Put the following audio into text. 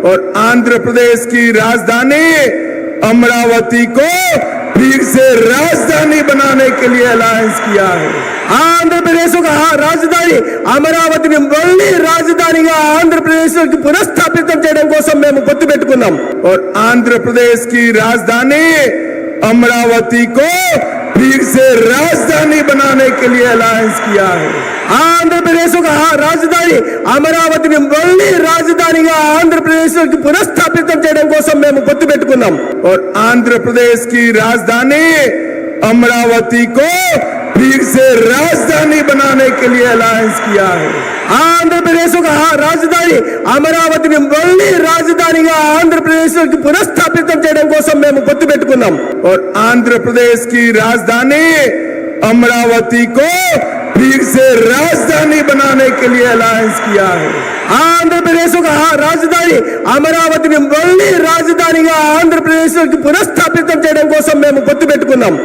और आंध्र प्रदेश की राजधानी अमरावती को फिर से राजधानी बनाने के लिए अलायंस किया है ఆంధ్రప్రదేశ్ ఒక రాజధాని అమరావతిని మళ్ళీ రాజధానిగా ఆంధ్రప్రదేశ్ పునఃస్థాపితం చేయడం కోసం మేము పొత్తు పెట్టుకున్నాం और आंध्र प्रदेश की राजधानी अमरावती को फिर से राजधानी बनाने के लिए अलायंस किया है ఆంధ్రప్రదేశ్ ఒక రాజధాని అమరావతిని మళ్ళీ రాజధానిగా ఆంధ్రప్రదేశ్ పునఃస్థాపితం చేయడం కోసం మేము పొత్తు పెట్టుకున్నాం और आंध्र प्रदेश की राजधानी अमरावती को फिर से राजधानी बनाने के लिए अलायंस किया है ఆంధ్రప్రదేశ్ ఒక రాజధాని అమరావతిని మళ్ళీ రాజధానిగా ఆంధ్రప్రదేశ్ పునఃస్థాపితం చేయడం కోసం మేము పొత్తు పెట్టుకున్నాం और आंध्र प्रदेश की राजधानी अमरावती को फिर से राजधानी बनाने के लिए अलायंस किया है ఆంధ్రప్రదేశ్ ఒక రాజధాని అమరావతిని మళ్ళీ రాజధానిగా ఆంధ్రప్రదేశ్కి పునఃస్థాపితం చేయడం కోసం మేము పొత్తు పెట్టుకున్నాం